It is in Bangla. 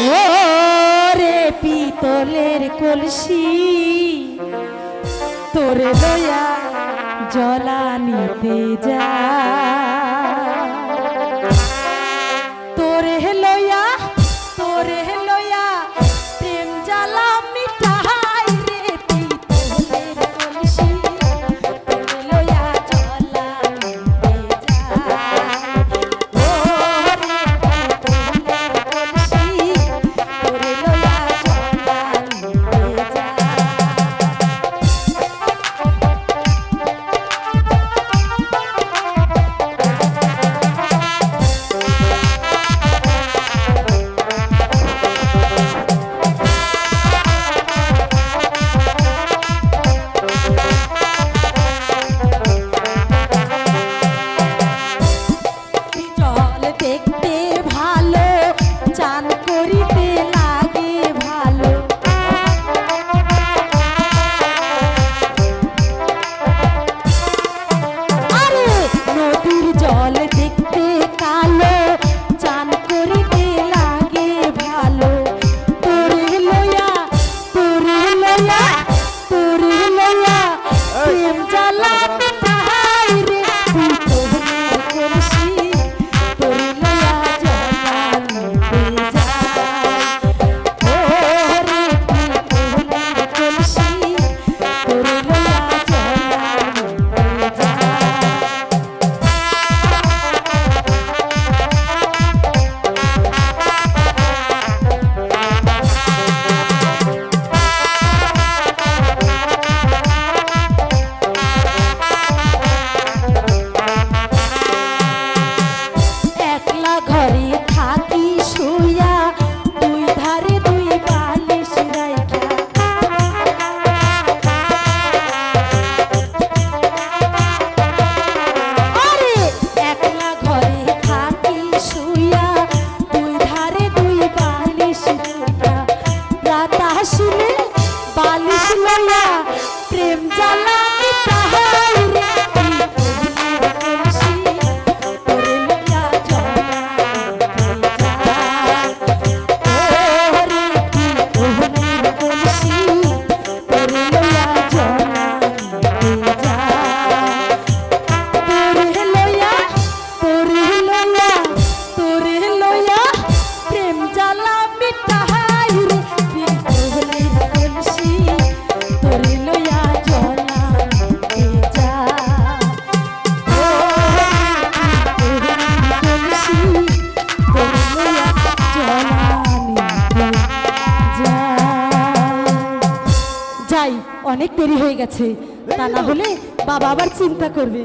ওরে পিতলের কলসি তোরে দয়া জলা নিতে যা। তোরে লয়া তোরে আসিলে বালিশ লইয়া প্রেম জ্বালা অনেক দেরি হয়ে গেছে। তা না হলে বাবা আবার চিন্তা করবে।